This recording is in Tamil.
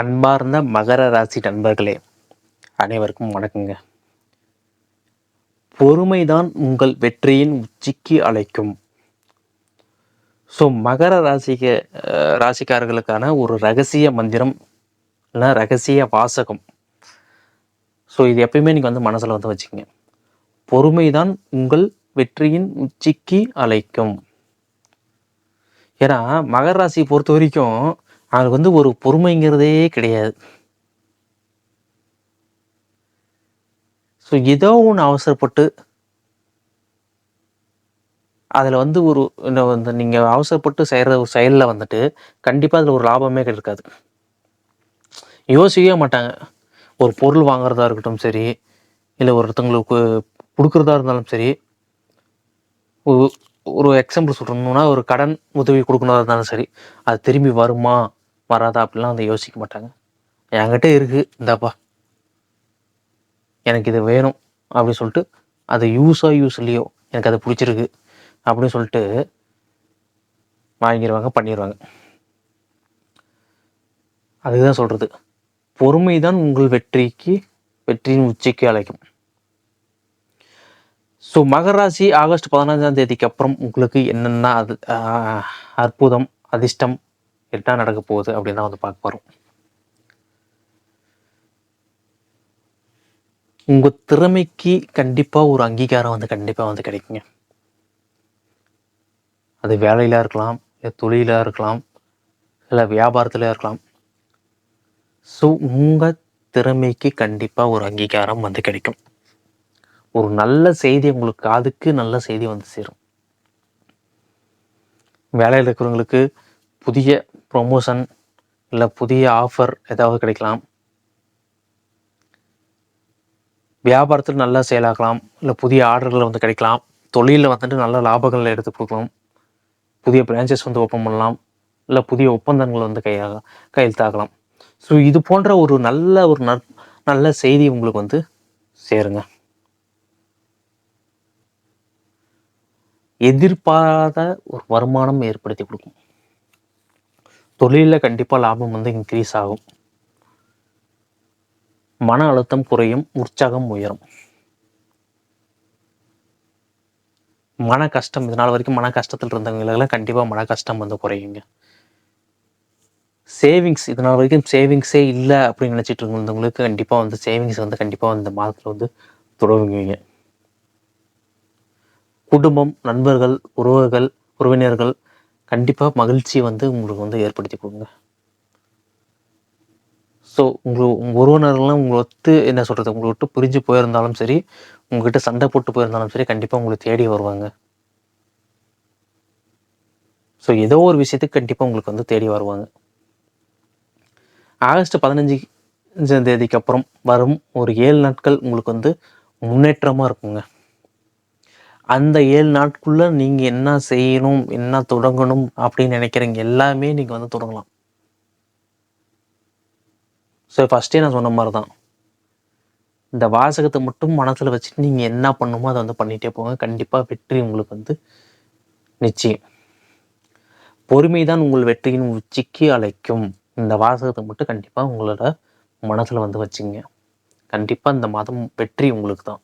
அன்பார்ந்த மகர ராசி நண்பர்களே அனைவருக்கும் வணக்கங்க. பொறுமைதான் உங்கள் வெற்றியின் உச்சிக்கு அழைக்கும். ஸோ மகர ராசிக ராசிக்காரர்களுக்கான ஒரு ரகசிய மந்திரம் இல்லை ரகசிய வாசகம். ஸோ இது எப்பயுமே நீங்கள் வந்து மனசில் வந்து வச்சுக்கோங்க. பொறுமைதான் உங்கள் வெற்றியின் உச்சிக்கு அழைக்கும். ஏன்னா மகர ராசியை பொறுத்த வரைக்கும் அது வந்து ஒரு பொறுமைங்கிறதே கிடையாது. ஸோ ஏதோ ஒன்று அவசரப்பட்டு அதில் வந்து ஒரு வந்து நீங்கள் அவசரப்பட்டு செய்கிற ஒரு செயலில் வந்துட்டு கண்டிப்பாக அதில் ஒரு லாபமே இருக்காது யோசிக்கவே மாட்டாங்க. ஒரு பொருள் வாங்குறதா இருக்கட்டும் சரி இல்லை ஒருத்தங்களுக்கு கொடுக்குறதா இருந்தாலும் சரி ஒரு எக்ஸாம்பிள் சொல்கிறோம்னா ஒரு கடன் உதவி கொடுக்கணுதா இருந்தாலும் சரி அது திரும்பி வருமா? வராதா அப்படிலாம் வந்து யோசிக்க மாட்டாங்க. என்கிட்ட இருக்குது இந்தாப்பா. எனக்கு இது வேணும் அப்படின்னு சொல்லிட்டு அது யூஸோ யூஸ் இல்லையோ எனக்கு அது பிடிச்சிருக்கு அப்படின்னு சொல்லிட்டு வாங்கிடுவாங்க பண்ணிடுவாங்க அதுதான் சொல்கிறது பொறுமை தான் உங்கள் வெற்றிக்கு வெற்றியின் உச்சிக்கு அழைக்கும். ஸோ மகராசி ஆகஸ்ட் பதினஞ்சாம் தேதிக்கு அப்புறம் உங்களுக்கு என்னென்ன அது அற்புதம் அதிர்ஷ்டம் என்ன நடக்க போகுது அப்படின்னு தான் வந்து பார்க்க போகிறோம் உங்கள் திறமைக்கு கண்டிப்பாக ஒரு அங்கீகாரம் வந்து கண்டிப்பாக வந்து கிடைக்குங்க. அது வேலையில் இருக்கலாம் இல்லை தொழிலாக இருக்கலாம் இல்லை வியாபாரத்தில் இருக்கலாம். ஸோ உங்கள் திறமைக்கு கண்டிப்பாக ஒரு அங்கீகாரம் வந்து கிடைக்கும். ஒரு நல்ல செய்தி உங்களுக்கு காதுக்கு நல்ல செய்தி வந்து சேரும். வேலையில் இருக்கிறவங்களுக்கு புதிய ப்ரொமோஷன் இல்லை புதிய ஆஃபர் ஏதாவது கிடைக்கலாம். வியாபாரத்தில் நல்லா செயலாக்கலாம் இல்லை புதிய ஆர்டர்கள் வந்து கிடைக்கலாம். தொழிலில் வந்துட்டு நல்ல லாபங்கள் எடுத்து கொடுக்கலாம். புதிய பிரான்ச்சஸ் வந்து ஓப்பன் பண்ணலாம். இல்லை புதிய ஒப்பந்தங்கள் வந்து கையாக கையெழுத்தாகலாம் ஸோ இது போன்ற ஒரு நல்ல ஒரு நல்ல செய்தி உங்களுக்கு வந்து சேருங்க. எதிர்பாராத ஒரு வருமானம் ஏற்படுத்தி கொடுக்கும். தொழிலில் கண்டிப்பாக லாபம் வந்து இன்க்ரீஸ் ஆகும். மன அழுத்தம் குறையும் உற்சாகம் உயரும். மன கஷ்டம் இதனால் வரைக்கும் மன கஷ்டத்தில் இருந்தவங்களுக்கெல்லாம் கண்டிப்பாக மன கஷ்டம் வந்து குறையுங்க. சேவிங்ஸ் இதனால் வரைக்கும் சேவிங்ஸே இல்லை அப்படின்னு நினச்சிட்டு இருந்தவங்களுக்கு கண்டிப்பாக வந்து சேவிங்ஸ் வந்து கண்டிப்பாக இந்த மாதத்தில் வந்து தொடங்குவீங்க. குடும்பம் நண்பர்கள் உறவுகள் உறவினர்கள் கண்டிப்பாக மகிழ்ச்சியை வந்து உங்களுக்கு வந்து ஏற்படுத்தி கொடுங்க. ஸோ உங்கள் உங்கள் உறவினர்கள்லாம் உங்களை ஒத்து என்ன சொல்கிறது உங்களை விட்டு புரிஞ்சு போயிருந்தாலும் சரி உங்ககிட்ட சண்டை போட்டு போயிருந்தாலும் சரி கண்டிப்பாக உங்களை தேடி வருவாங்க. ஸோ ஏதோ ஒரு விஷயத்துக்கு கண்டிப்பாக உங்களுக்கு வந்து தேடி வருவாங்க. ஆகஸ்ட் பதினஞ்சு தேதிக்கு அப்புறம் வரும் ஒரு ஏழு நாட்கள் உங்களுக்கு வந்து முன்னேற்றமாக இருக்குங்க. அந்த ஏழு நாட்குள்ளே நீங்கள் என்ன செய்யணும் என்ன தொடங்கணும் அப்படின்னு நினைக்கிறீங்க எல்லாமே நீங்கள் வந்து தொடங்கலாம். ஸோ ஃபஸ்ட்டே நான் சொன்ன மாதிரி தான் இந்த வாசகத்தை மட்டும் மனசில் வச்சுட்டு நீங்கள் என்ன பண்ணுமோ அதை வந்து பண்ணிகிட்டே போங்க. கண்டிப்பாக வெற்றி உங்களுக்கு வந்து நிச்சயம். பொறுமை தான் உங்கள் வெற்றியின் உச்சிக்கு அழைக்கும். இந்த வாசகத்தை மட்டும் கண்டிப்பாக உங்களோட மனசில் வந்து வச்சுங்க. கண்டிப்பாக இந்த மாதம் வெற்றி உங்களுக்கு தான்